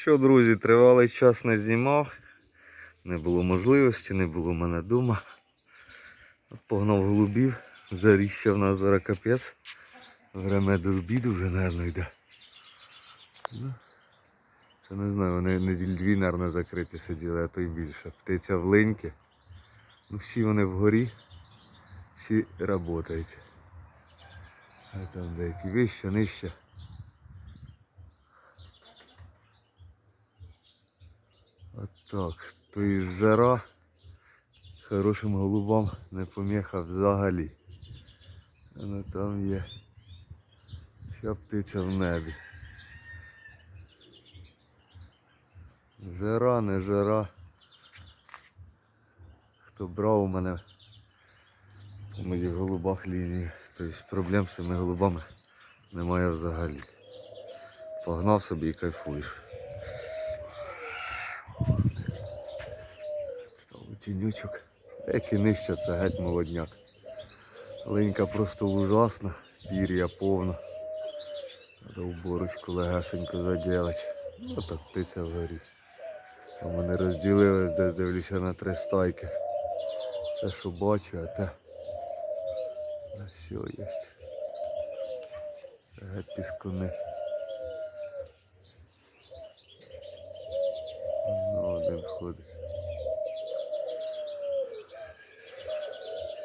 що, друзі, тривалий час не знімав. Не було можливості, не було в мене вдома. Погнав голубів. Заріжся в нас зараз капець. Время до обіду вже, мабуть, йде. Ну, Це не знаю, вони неділь дві, мабуть, закриті сиділи, а то й більше. Птиця в линьки. Ну всі вони вгорі, всі працюють. А там деякі вище, нижче. От так. То і жара хорошим голубам не поміха взагалі. Воно там є. Вся птиця в небі. Жара, не жара. Хто брав у мене по моїх голубах лінії, тобто проблем з цими голубами немає взагалі. Погнав собі і кайфуєш. Тінючок. Як і це геть молодняк. Ленька просто ужасна, пір'я повна. Треба уборочку легесенько заділати. Отак птиця вгорі. А Вони розділились, десь дивлюся на три стайки. Це що бачу, а те. На все є. Геть піскуни. Ну, один ходить.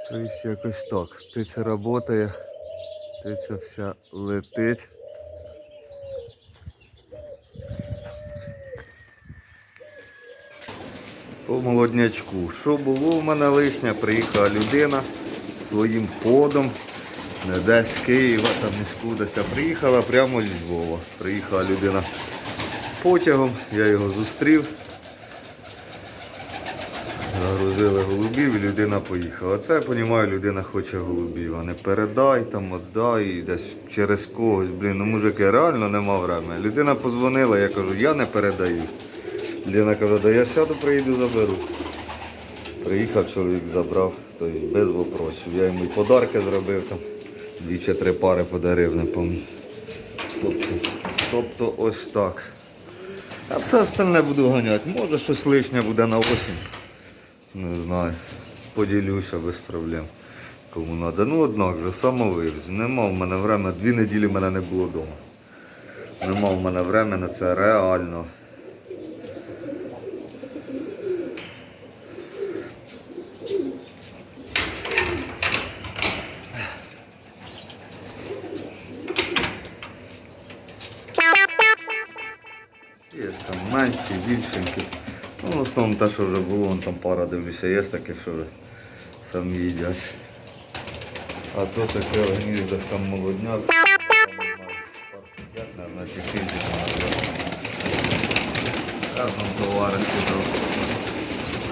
Тобто якось так. Птиця працює, птиця вся летить. По молоднячку. Що було в мене лишнє, приїхала людина своїм ходом. Не десь з Києва, там не скудася. Приїхала прямо зі Львова. Приїхала людина потягом, я його зустрів. Загрузили голубів і людина поїхала. Це я розумію, людина хоче голубів. А не передай там, отдай, десь через когось. Блін, ну мужики, реально нема времени. Людина позвонила, я кажу, я не передаю. Людина каже, да я сяду, приїду, заберу. Приїхав, чоловік забрав, тобто без вопросів. Я йому і подарки зробив там. Дві чи три пари подарив, не пам'ятаю. Тобто, тобто ось так. А все остальне буду ганяти. Може щось лишнє буде на осінь. Не знаю. Поділюся без проблем. Кому треба. Ну однак же, самовивіз. Нема в мене времени. Дві неділі мене не було вдома. Нема в мене времени, це реально. Є там менші, більшенькі. Ну, в основному те, що вже було, вон там пара дивлюся, є таких, що вже самі їдять. А то таке гніздо там скільки. Разом товариші дав.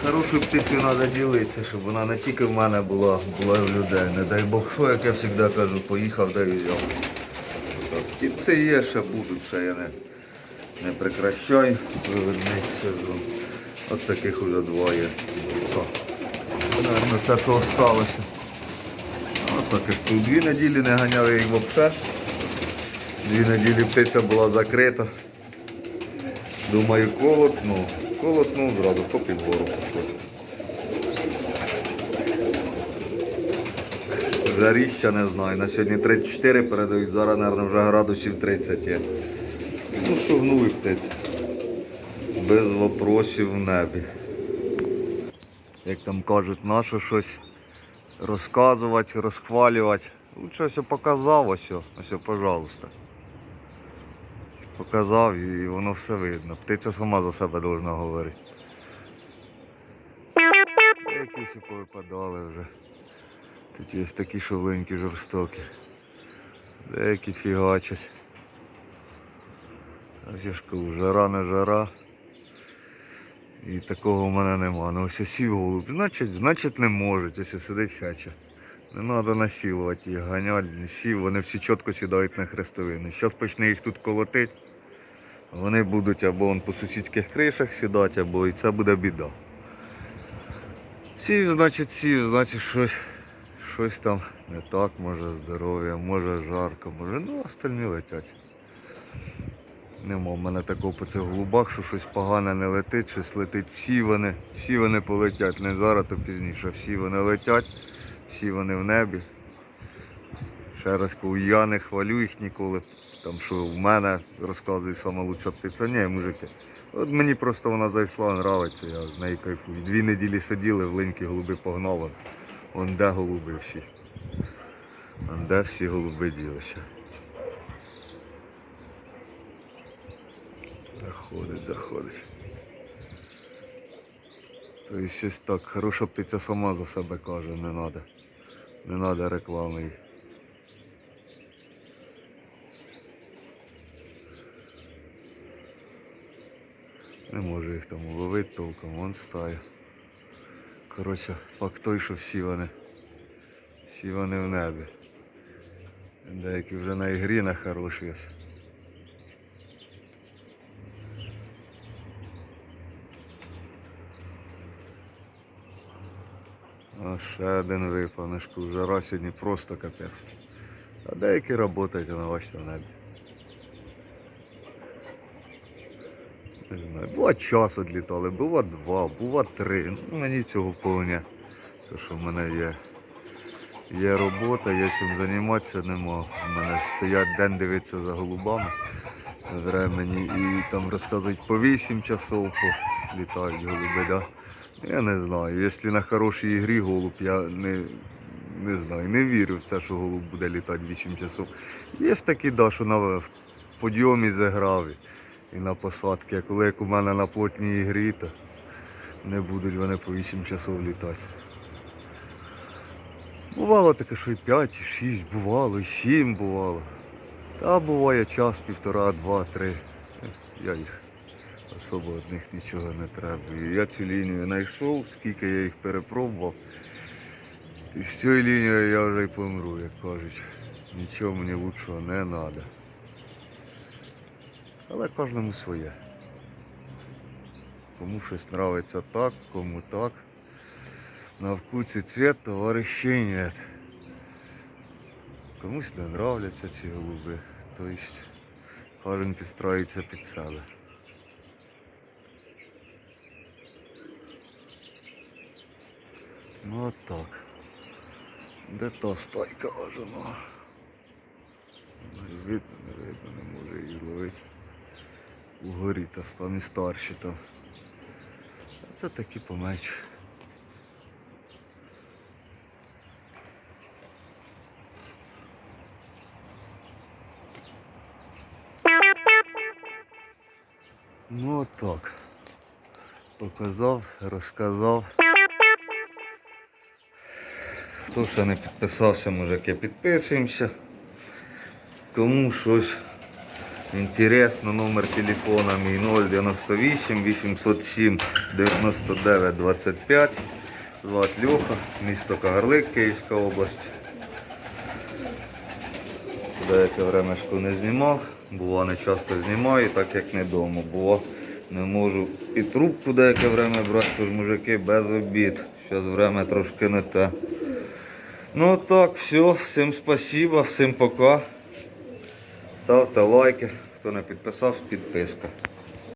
Хорошу птицю треба ділитися, щоб вона не тільки в мене була, була в людей. Не дай Бог що, як я завжди кажу, поїхав, де взяв. Птиці є, ще будуть, ще я не, не прекращаю вивідний сезон. От таких уже двоє. Що? Наверно, це що осталося. От таких тут дві неділі не ганяв я їх взагалі. Дві неділі птиця була закрита. Думаю, колотну. Колотну зразу по підбору пішло. Жаріща не знаю. На сьогодні 34 передають, зараз, мабуть, вже градусів 30 є. Ну, шугнули птиці. Без вопросів в небі. Як там кажуть, наше щось розказувати, розхвалювати. Лучше все показав, ось, ось, пожалуйста. Показав і воно все видно. Птиця сама за себе повинна говорити. Якісь повипадали вже. Тут є такі шовленькі жорстокі. Деякі фігачать. А ж жара не жара. І такого в мене нема. Ну ось сів голуб. Значить, значить не можуть, ось сидить хача. Не треба насілувати їх, ганяти, сів, вони всі чітко сідають на хрестовини. Зараз почне їх тут колотити. Вони будуть або вон по сусідських кришах сідати, або і це буде біда. Сів, значить сів, значить щось, щось там не так, може здоров'я, може жарко, може, ну остальні летять. Нема в мене такого по цих голубах, що щось погане не летить, щось летить. Всі вони, всі вони полетять. Не зараз, то пізніше. Всі вони летять, всі вони в небі. Ще раз кажу, я не хвалю їх ніколи. Там що в мене розказує лучша птиця. Ні, мужики. От мені просто вона зайшла, нравиться, я з нею кайфую. Дві неділі сиділи, в линьки голуби погнали. Вон де голуби всі. Вон де всі голуби ділися. Заходить, заходить. Тобто щось так, хороша птиця сама за себе каже, не треба. Не треба реклами. Не можу їх там ловити толком, вон стає. Коротше, факт той, що всі вони. Всі вони в небі. Деякі вже на ігрі на хороші. А ще один випав, Нишку, жара сьогодні просто капець. А деякі працюють, а бачите, небі. Не знаю, бува час відлітали, бува два, бува три. Ну, мені цього вполне. Тому що в мене є, є робота, є чим займатися нема. У мене стоять день дивитися за голубами времені і там розказують по 8 часов по літають голуби, да? Я не знаю. Якщо на хорошій ігрі голуб, я не, не знаю, не вірю в це, що голуб буде літати 8 часов. Є такі, да, що на подйомі зіграв і- на посадки. А коли як у мене на плотній ігрі, то не будуть вони по 8 часов літати. Бувало таке, що і 5, і 6 бувало, і 7 бувало. Та буває час, півтора, два, три. Я їх особо від них нічого не треба. Я цю лінію знайшов, скільки я їх перепробував. І з цією лінією я вже й помру, як кажуть. Нічого мені лучшого не треба. Але кожному своє. Кому щось нравиться так, кому так. На вкус і цвет товарищей нет. Комусь не нравляться ці голуби. Тобто кожен підстроїться під себе. Ну от так. Де та стайка важена? Не видно, не видно, не може її ловити. Угорі та самі старші там. А це такі поменші. Ну от так. Показав, розказав. Хто ще не підписався, мужики, підписуємося. Кому щось інтересно, номер телефона мій 098 807 99 25. Звати Льоха, місто Кагарлик, Київська область. Деяке времешко не знімав, бува не часто знімаю, так як не вдома. Бува не можу і трубку деяке время брати, тож мужики без обід. Зараз время трошки не те. Ну так, все, всім спасибо, всім пока. Ставте лайки, хто не підписався, підписка.